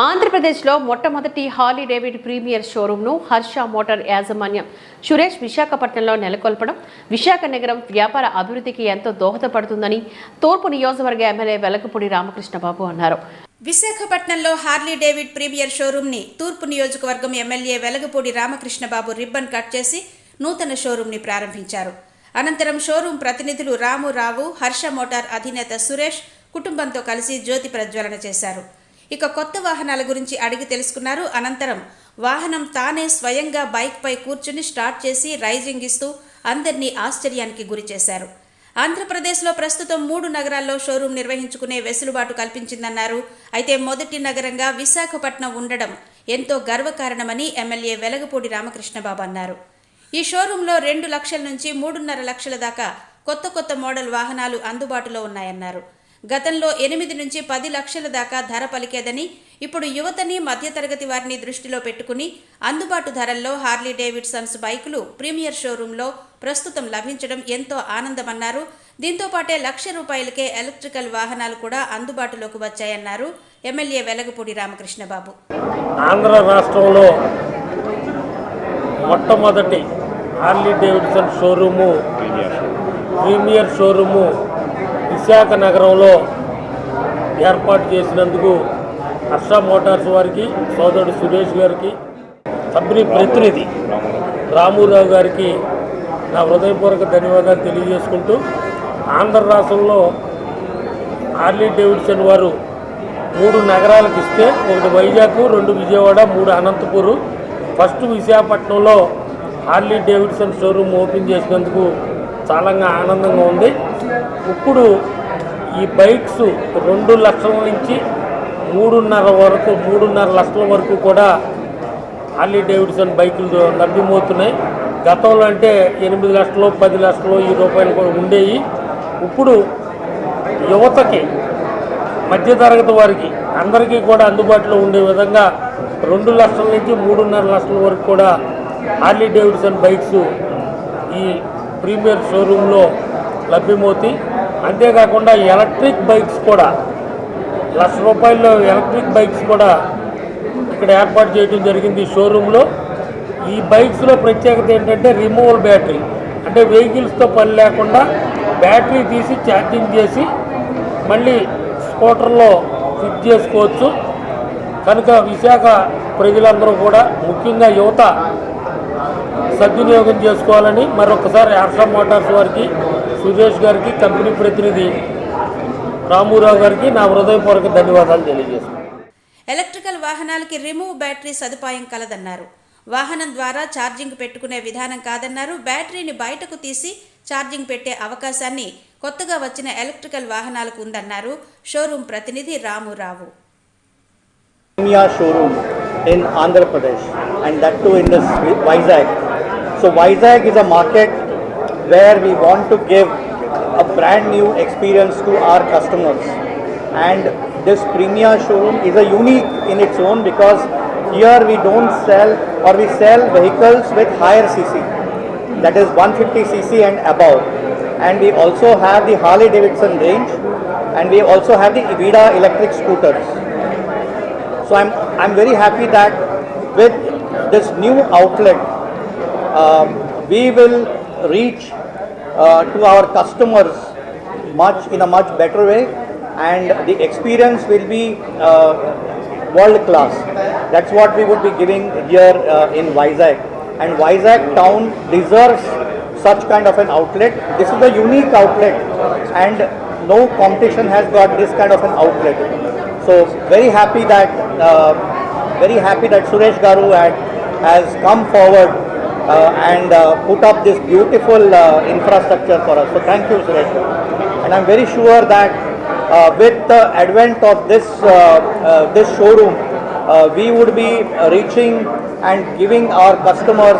ఆంధ్రప్రదేశ్లో మొట్టమొదటి Harley David premier షోరూంను హర్ష మోటార్ యాజమాన్యం సురేష్ విశాఖపట్నంలో నెలకొల్పడం. విశాఖ నగరం వ్యాపార అభివృద్ధికి ఎంతో దోహదపడుతుందని తూర్పు నియోజకవర్గ ఎమ్మెల్యే వెలగపూడి రామకృష్ణబాబు అన్నారు. విశాఖపట్నంలో హార్లీ డేవిడ్ ప్రీమియర్ షోరూంని తూర్పు నియోజకవర్గం MLA Velagapudi Ramakrishnababu ribbon cut చేసి నూతన షోరూంని ప్రారంభించారు. అనంతరం షోరూం ప్రతినిధులు రాము రావు హర్ష మోటార్ అధినేత సురేష్ కుటుంబంతో కలిసి జ్యోతి ప్రజ్వలన చేశారు. ఇక కొత్త వాహనాల గురించి అడిగి తెలుసుకున్నారు. అనంతరం వాహనం తానే స్వయంగా బైక్పై కూర్చుని స్టార్ట్ చేసి రైజింగ్ ఇస్తూ అందరినీ ఆశ్చర్యానికి గురి చేశారు. ఆంధ్రప్రదేశ్లో ప్రస్తుతం మూడు నగరాల్లో షోరూం నిర్వహించుకునే వెసులుబాటు కల్పించిందన్నారు. అయితే మొదటి నగరంగా విశాఖపట్నం ఉండడం ఎంతో గర్వకారణమని ఎమ్మెల్యే వెలగపూడి రామకృష్ణబాబు అన్నారు. ఈ షోరూంలో రెండు లక్షల నుంచి మూడున్నర లక్షల దాకా కొత్త కొత్త మోడల్ వాహనాలు అందుబాటులో ఉన్నాయన్నారు. గతంలో ఎనిమిది నుంచి పది లక్షల దాకా ధర పలికేదని ఇప్పుడు యువతని మధ్యతరగతి వారిని దృష్టిలో పెట్టుకుని అందుబాటు ధరల్లో హార్లీ డేవిడ్సన్స్ బైకులు ప్రీమియర్ షోరూంలో ప్రస్తుతం లభించడం ఎంతో ఆనందమన్నారు. దీంతో పాటే లక్ష రూపాయలకే ఎలక్ట్రికల్ వాహనాలు కూడా అందుబాటులోకి వచ్చాయన్నారు ఎమ్మెల్యే వెలగపూడి రామకృష్ణబాబు. ఆంధ్ర రాష్ట్రంలో మొట్టమొదటి Harley Davidson showroom premier showroom Visakha నగరంలో ఏర్పాటు చేసినందుకు హర్ష మోటార్స్ వారికి సోదరుడు సురేష్ గారికి కంపెనీ ప్రతినిధి రామురావు గారికి నా హృదయపూర్వక ధన్యవాదాలు తెలియజేసుకుంటూ ఆంధ్ర రాష్ట్రంలో హార్లీ డేవిడ్సన్ వారు మూడు నగరాలకు ఇస్తే ఒకటి వైజాగ్ రెండు విజయవాడ మూడు అనంతపూరు. ఫస్ట్ విశాఖపట్నంలో హార్లీ డేవిడ్సన్ షోరూమ్ ఓపెన్ చేసినందుకు చాలా ఆనందంగా ఉంది. ఇప్పుడు ఈ బైక్స్ రెండు లక్షల నుంచి మూడున్నర వరకు మూడున్నర లక్షల వరకు కూడా హార్లీ డేవిడ్సన్ బైకులు లభ్యమవుతున్నాయి. గతంలో అంటే ఎనిమిది లక్షలు పది లక్షలు ఈ రూపాయలు కూడా ఉండేవి ఇప్పుడు యువతకి మధ్యతరగతి వారికి అందరికీ కూడా అందుబాటులో ఉండే విధంగా రెండు లక్షల నుంచి మూడున్నర లక్షల వరకు కూడా హార్లీ డేవిడ్సన్ బైక్స్ ఈ ప్రీమియర్ షోరూంలో లభ్యమవుతాయి. అంతేకాకుండా ఎలక్ట్రిక్ బైక్స్ కూడా లక్ష రూపాయల్లో ఎలక్ట్రిక్ బైక్స్ కూడా ఇక్కడ ఏర్పాటు చేయడం జరిగింది షోరూంలో. ఈ బైక్స్లో ప్రత్యేకత ఏంటంటే రిమూవల్ బ్యాటరీ. అంటే వెహికల్స్తో పని లేకుండా బ్యాటరీ తీసి ఛార్జింగ్ చేసి మళ్ళీ స్కూటర్లో ఫిట్ చేసుకోవచ్చు. కనుక విశాఖ ప్రజలందరూ కూడా ముఖ్యంగా యువత సద్వినియోగం చేసుకోవాలని మరొకసారి హర్ష మోటార్స్ వారికి సురేష్ గారికి కంపెనీ ప్రతినిధి రామురావు గారికి నా హృదయపూర్వక ధన్యవాదాలు తెలియజేస్తున్నాను. ఎలక్ట్రికల్ వాహనాలకి రిమూవ్ బ్యాటరీ సదుపాయం కలదన్నారు. వాహనం ద్వారా ఛార్జింగ్ పెట్టుకునే విధానం కాదన్నారు. బ్యాటరీని బయటకు తీసి ఛార్జింగ్ పెట్టే అవకాశాన్ని కొత్తగా వచ్చిన ఎలక్ట్రికల్ వాహనాలకు ఉందన్నారు షోరూం ప్రతినిధి రామురావు. Andhra Pradesh and that too in this Vizag. So Vizag is a market where we want to give a brand new experience to our customers and this Premier showroom is a unique in its own because here we don't sell or we sell vehicles with higher cc that is 150cc and above and we also have the Harley Davidson range and we also have the Evida electric scooters. So I'm, I'm very happy that with this new outlet, um, we will reach to our customers much in a much better way, and the experience will be uh, world class. That's what we would be giving here uh, in Vizag, and Vizag town deserves such kind of an outlet. This is a unique outlet, and no competition has got this kind of an outlet. So very happy that uh, very happy that Suresh Garu had, has come forward uh, and uh, put up this beautiful uh, infrastructure for us. So thank you, Suresh. And I'm very sure that uh, with the advent of this uh, uh, this showroom, uh, we would be uh, reaching and giving our customers